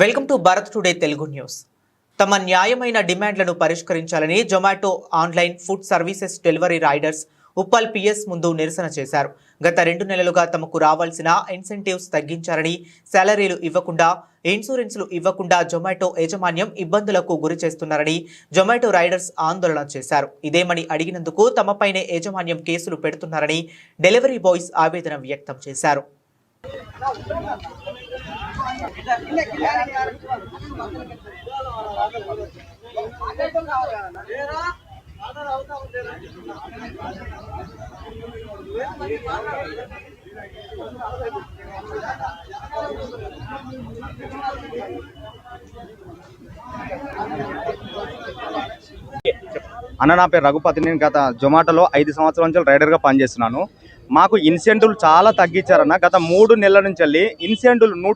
Welcome to Bharat today Telugu news. తమ న్యాయమైన డిమాండ్లను పరిష్కరించాలని Zomato online food services delivery riders Uppal PS ముందు నిరసన చేశారు. గత రెండు నెలలుగా తమకు రావాల్సిన ఇన్సెంటివ్స్ తగ్గించారని శాలరీలు ఇవ్వకుండా ఇన్సూరెన్స్లు ఇవ్వకుండా జొమాటో యాజమాన్యం ఇబ్బందులకు గురి చేస్తున్నారని జొమాటో రైడర్స్ ఆందోళన చేశారు. ఇదేమని అడిగినందుకు తమపైనే యాజమాన్యం కేసులు పెడుతున్నారని డెలివరీ బాయ్స్ ఆవేదన వ్యక్తం చేశారు. అన్న నా పేరు రఘుపతి. నేను గత జొమాటోలో ఐదు సంవత్సరాల నుంచి రైడర్గా పనిచేస్తున్నాను. మాకు ఇన్సెంటివ్లు చాలా తగ్గించారన్న. గత మూడు నెలల నుంచి వెళ్ళి ఇన్సెంటివ్లు నూట